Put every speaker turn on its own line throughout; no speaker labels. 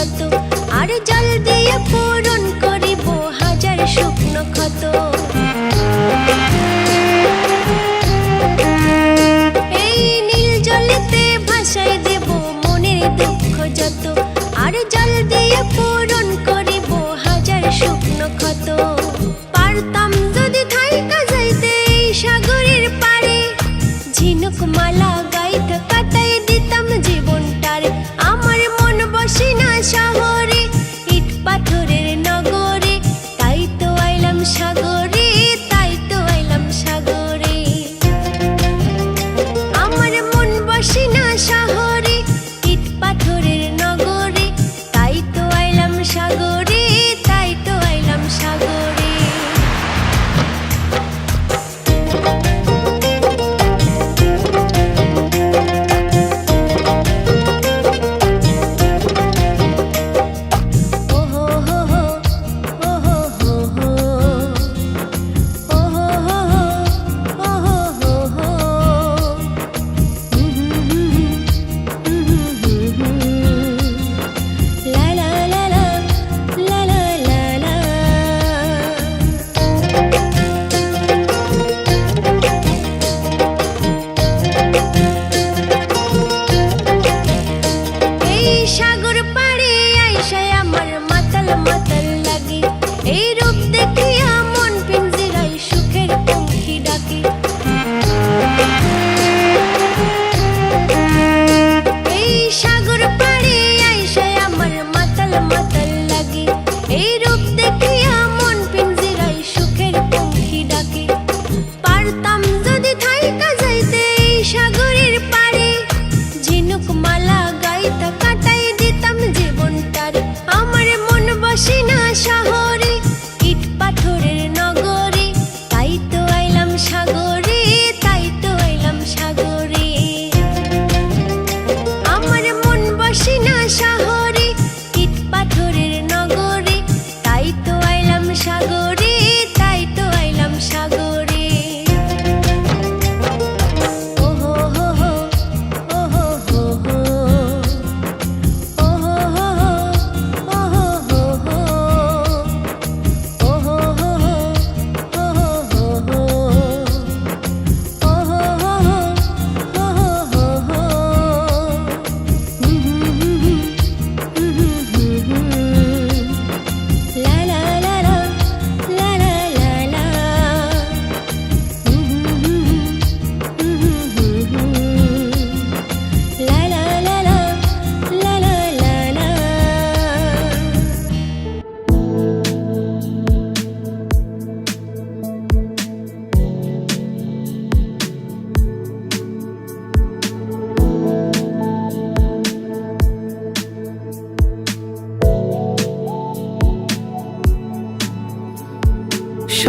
আর জল দিয়ে পূরণ করিব হাজার শুকনো ক্ষত। এই নীল জলেতে ভাসাই দেব মনের দুঃখ যত। আর জল দিয়ে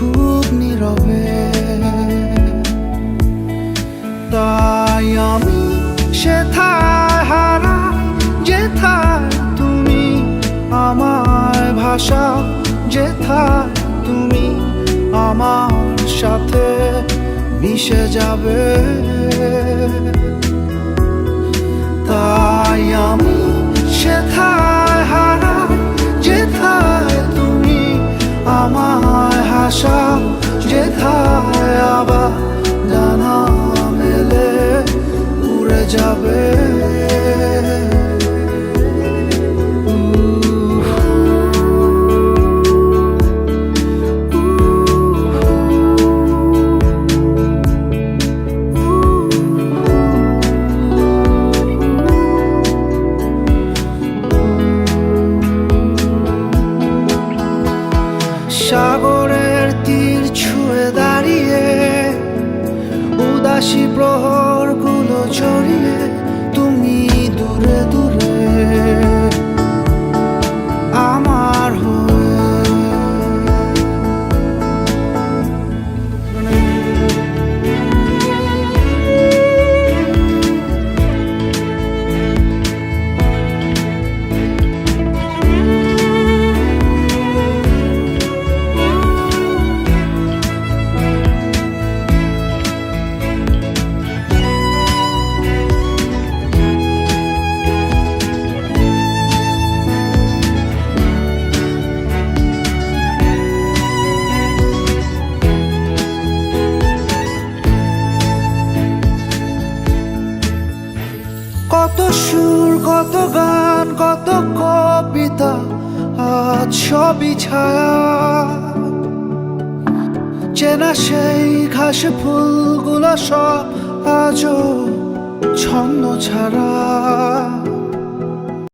খুব নীরবে। তাই আমি সেথায় হারা যেথায় তুমি আমার ভাষা যেথায় তুমি আমার সাথে মিশে যাবে। তাই আমি উদাসী প্রহরগুলো জড়িয়ে সবই ছায়া চেনা সেই ঘাস ফুলগুলো সব আজও ছন্দ ছাড়া।